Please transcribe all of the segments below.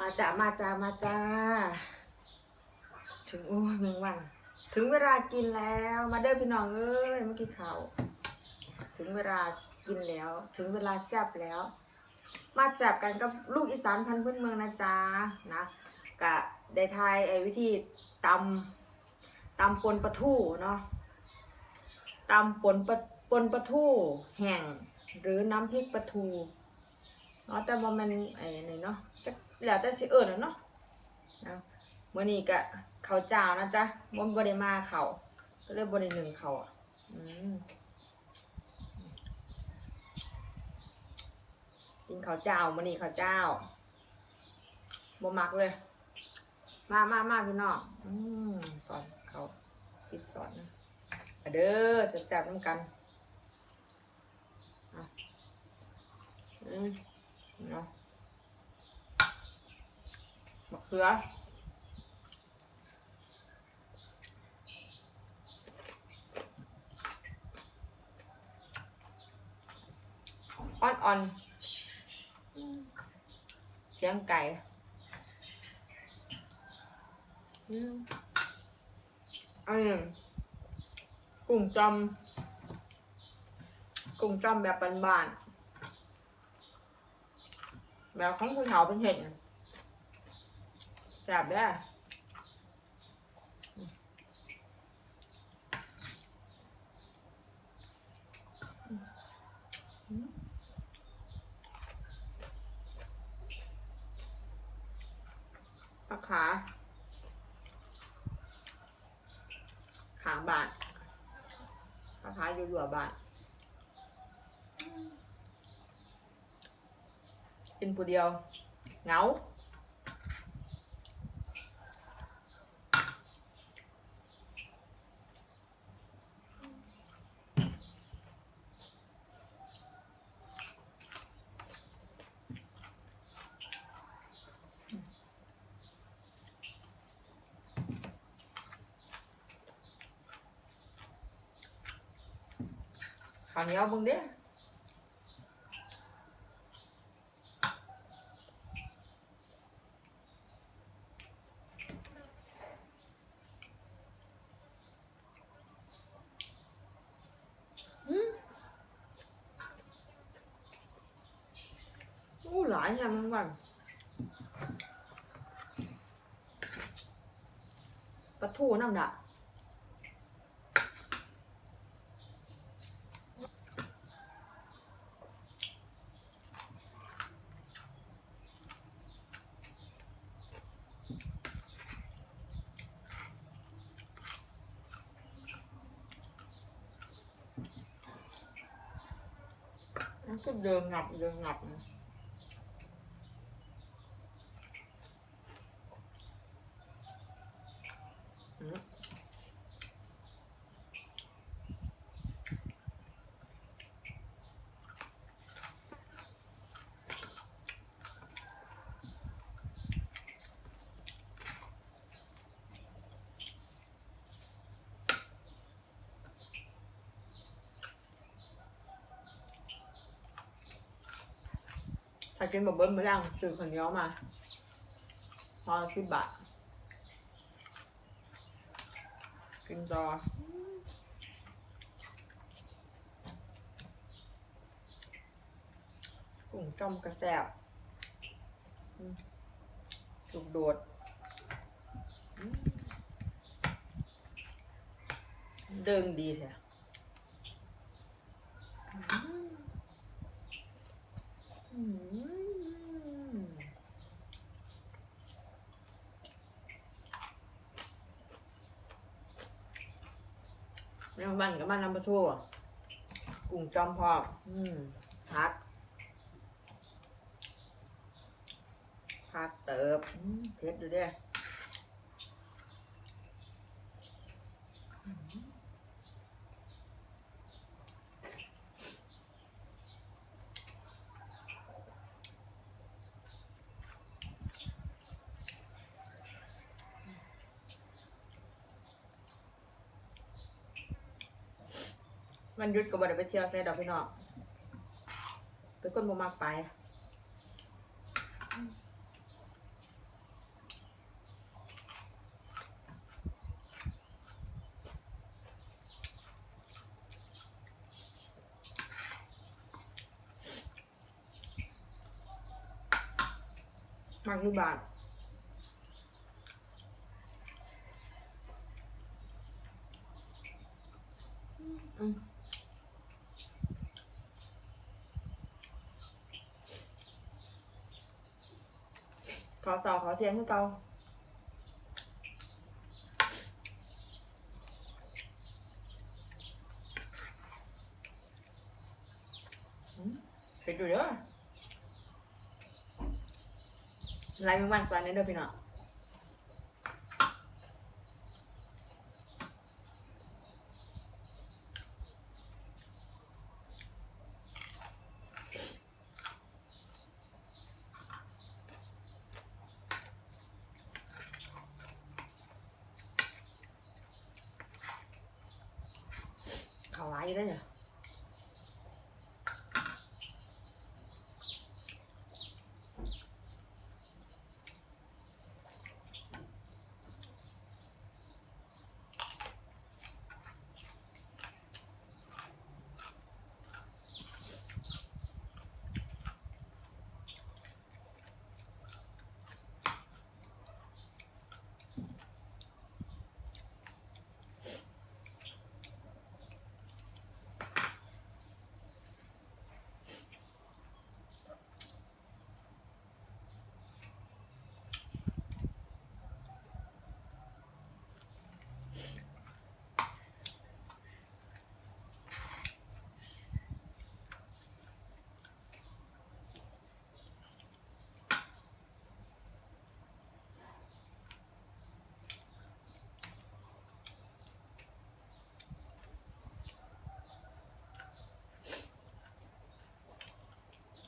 มาจ้ามาจ้ามาจ้า ถึงโอ้ยมืองวัน ถึงเวลากินแล้ว มาเด้อพี่น้องเอ้ยเมากินข้าถึงเวลากินแล้ว ถึงเวลาแซ่บแล้ว มาแซ่บกันกับลูกอีสานพันธุ์พื้นเมืองนะจ๊ะนะกะได้ทายไอ้วิธีตำตำปนปลาทู่เนาะตำปนปลาปนปลาทู่แห้งหรือน้ำพริกปลาทูเนาะแต่ว่ามันไอ้นี่เนาะจะ แล้วแต่สิเอิญเนาะนะมื่อนี้กะข้าเจ้านะจ๊ะมันบริมาเขาก็เลยบริหนึ่งเขาอะกินเขาเจ้ามื่อนี้เขาเจ้าบ่มักเลย มามามาพี่น้องอืมสอนเขาพิดสอนนะมาเด้อแซ่บๆน้ำกันอะอืมเนาะ มะเขืออ่อนๆ เสียงไก่อืมอันนี้กุ้งจอมกุ้งจอมแบบบานๆแบบของผู้เฒ่าเป็นเห็น แซ่บเด้ปลาขา ขางบาทราคาอยู่หัวบาทกินผู้เดียว เหงาาวเหนียวมึงเด้อืมอู้หลายอย่างมึงวันปลาทูน้ำดะ ก็เดินงับเดินงับนะ ถ้ากินแบบเบิ้ลมาล่างซื้อข้าวเหนียวมาพอสิบบาทกินต่อกุ้งจ้อมกระแซบอืมลูกโดด เดิงดีแท้อืม อืมแมงวันกับมันน้ำปลา ทูอะกุ้งจอมพอกอืมพัดพัดเติบอืมเผ็ดดูเด้อ มันหยุดกับบ่ได้ไปเที่ยวใส่ดอกพี่น้องเป็นคนบ่มากไปมักอยู่บ้านอืม อสาวขอเทียงให้เกาอืมเผ็ดอยู่เด้อไล่แมงวันสวนนี่เด้อพี่น้องเขาหลายอยู่เด้อเนี่ย หืม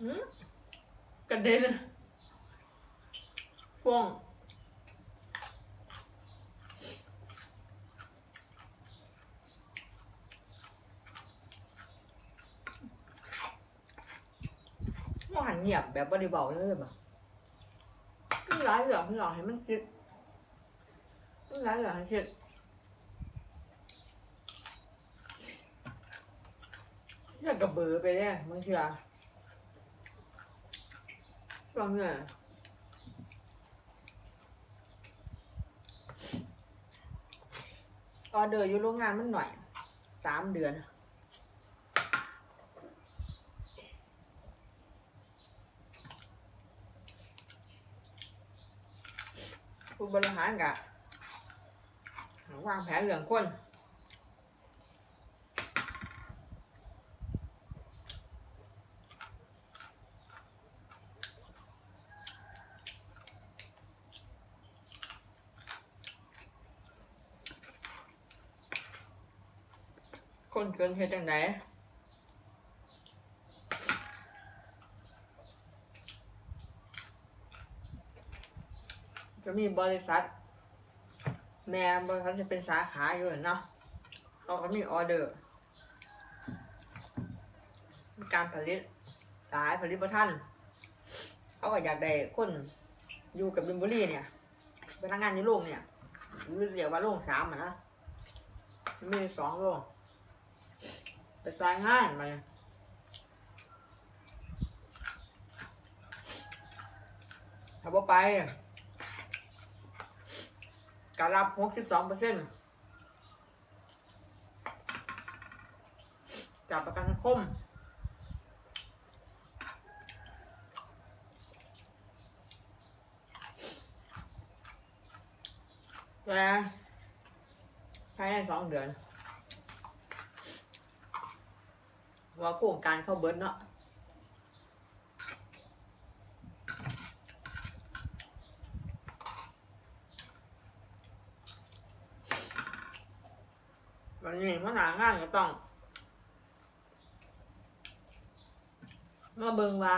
กระเด็นฟองมันหันเงียบแบบบริบาเลยแบบมันร้ายเหลืองพี่หรอกให้มันคิดร้ายเหลือให้คิดอยากกระเบือไปเนี่ยบางทีอะช่วงนี้ออเดอร์อยู่โรงงานมันหน่อย สามเดือนผู้บริหารกะวางแผนเรื่องคน คนเกินเฮ็ดจังไดจะมีบริษัท แม่บริษัทจะเป็นสาขาอยู่เนาะเขาก็มีออเดอร์ การผลิตหลายผลิตประทันเขาก็อยากได้คนอยู่กับบิมบุรีเนี่ยพนักงานในโรงเนี่ยหรือเรียกว่าโรงสามอะนะมีสองโรง ไปสายงายมาเลยถ้าบ่ไปการรับหกสิบสองเปอร์เซ็นต์จากประกันสังคมแต่ภายในสองเดือน ว่าโครงการเข้าเบิร์ดเนาะวันนี้มันหางานก็ต้อง มาเบิงว่า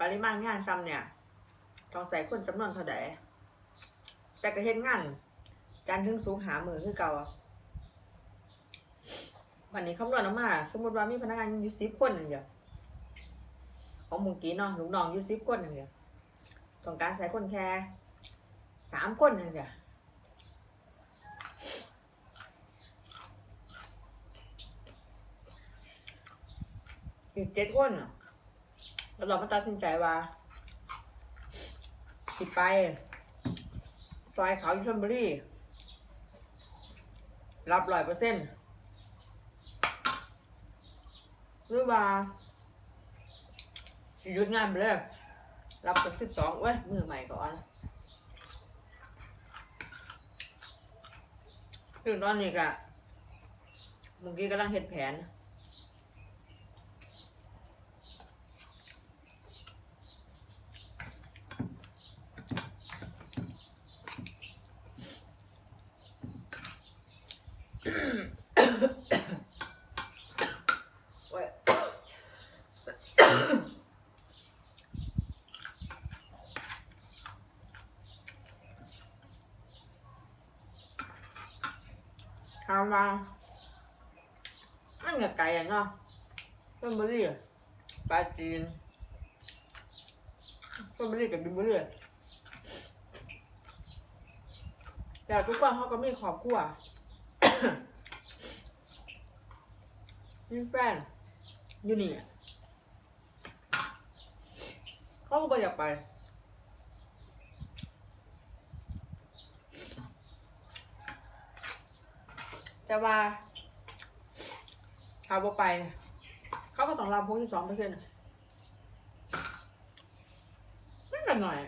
ปริมาณงานซ้ำเนี่ย ต้องใส่คนจำนวนเท่าใดแต่ก็เฮ็ดงาน จันทึงสูงหามือคือเก่า วันนี้คำนวณออกมา สมมติว่ามีพนักงานอยู่สิบคนอย่งเดียวของมุงกี้เนาะลูกน้องอยู่สิบคนอย่งเดียวต้องการใส่คนแค่สามคนอย่างเดียวอีกเจ็ดคนน่ะแล้วเรามาตัดสินใจว่า สิไป ซอยเขาอยู่ชลบุรีรับร้อยเปอร์เซ็นต์ หรือว่าสิหยุดงานไปเลยรับเป็นสิบสองเว้ย มือใหม่ก่อนถึงตอนนี้กะเมื่อกี้กำลังเห็ดแผน โอ้ย ถามามันก็ไกลอะเนาะชลบุรีอะปลาจีนชลบุรีกับบินบุรีแต่ทุกคนเขาก็มีครอบครัวมีแฟนอยู่นี่เขาก็บ่อยากไป แต่ว่าถ้าบ่ไป เขาก็ต้องรับพวกที่สองเปอร์เซ็นต์ไม่กันหน่อย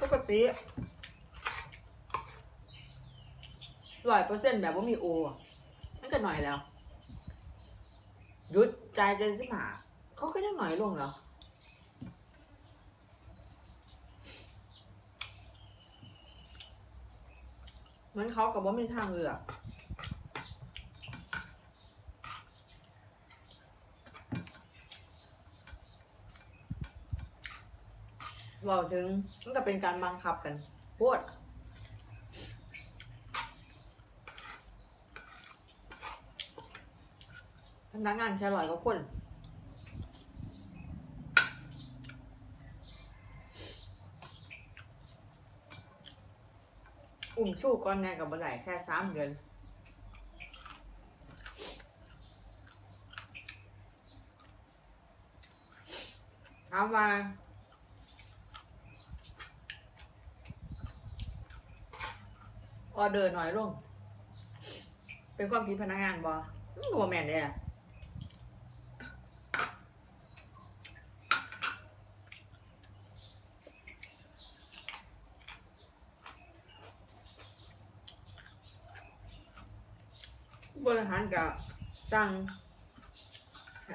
ปกติร้อยเปอร์เซ็นต์แบบว่ามีโออะไม่กันหน่อยแล้วหยุดใจใจสิบหาเขาก็ยังหน่อยลงเหรอ มือนเขากับว่ามีทางเลือกบอกถึงมันก็เป็นการบังคับกันโคตรพนักงานแค่ร้อยกว่าคน งสู้ก่อนไงกับบันไดแค่สามเดือนถามว่าออเดอร์หน่อยลง เป็นความผิดพนักงานบอหัวแมนเนี่ยหาร กับสั่ง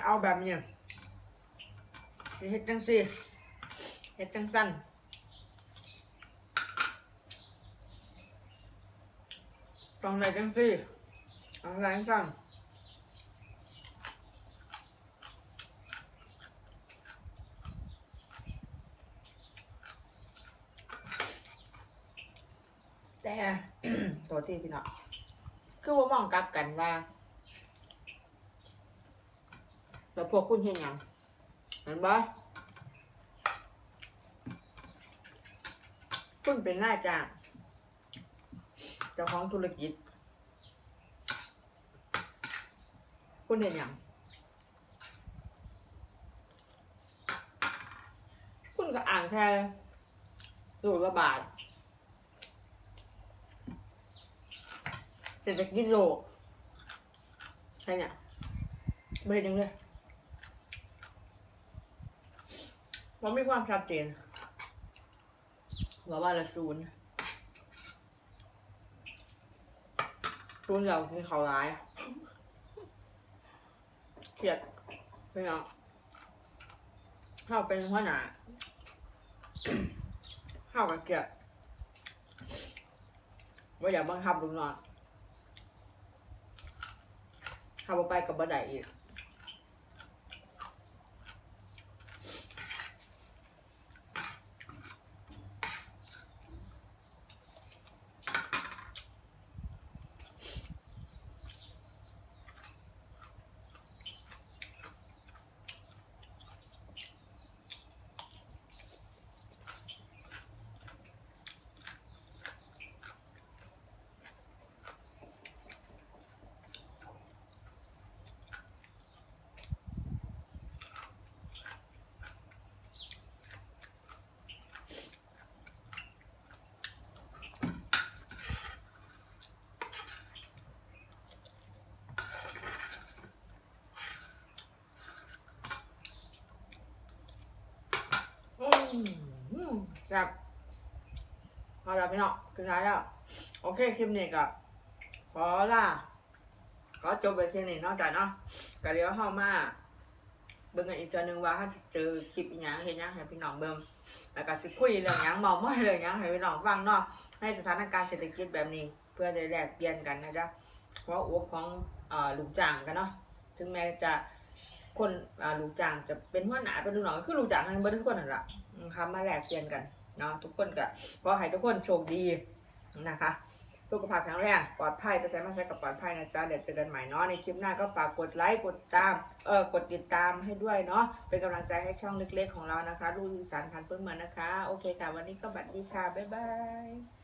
เอาแบบนี้สิเฮ็ดจังซี่เฮ็ดจังสั้นต้องได้จังซี่เอาอะไรงสั้นแต่ตัวที่พี่น้องคือว่ามองกลับกันว่า แล้วพวกคุณเห็นยังเห็นบ่คุณเป็นนาจ้างเจ้าของธุรกิจ คุณเห็นยังคุณก็อ่านแค่โหลละบาทเศรษฐกิจโลกใช่เนี่ยไม่ได้ยังเลย มันไม่ความชัดเจนว่าว่าละศูนย์ศูนย์เราคือเขาร้ายเครียดไม่เอาเข้าเป็นหัวหน้าเข้ากับเกลียดว่าอย่าบังคับลูกน้องทำไปกับบันไดอีก ครับพอแล้วพี่น้องคือท้ายแล้ว โอเคคลิปนี้ก็ขอล่าขอจบไปแค่นี้นอกจากเนาะก็เดี๋ยวเข้ามาเบิ่งกันอีกเจอหนึ่งว่าถ้าเจอคลิปอีหยังเห็นยังให้พี่น้องเบิ่งแล้วก็สิคุยเรื่องหยังเมาไม่เรื่องหยังให้พี่น้องฟังเนาะในสถานการณ์เศรษฐกิจแบบนี้ เพื่อได้แลกเปลี่ยนกันนะจ๊ะเพราะอัวของอ่อลูกจ้างกันเนาะถึงแม้จะ คนอ่าลูกจ้างจะเป็นหัวหน้าเป็นลูกน้องก็คือลูกจ้างทั้งเบิดทุกคนนั่นแหละนะคะมาแลกเปลี่ยนกันเนาะทุกคนก็ขอให้ทุกคนโชคดีนะคะสุขภาพแข็งแรงปลอดภัยไปใช้มาใช้กับปลอดภัยนะจ๊ะเดี๋ยวเจอกันใหม่เนาะในคลิปหน้าก็ฝากกดไลค์กดตามเออกดติดตามให้ด้วยเนาะเป็นกำลังใจให้ช่องเล็กๆของเรานะคะลูกอีสานพันเพื่อนเมืองนะคะ โอเคค่ะ วันนี้ก็บัดดีค่ะ บ๊ายบาย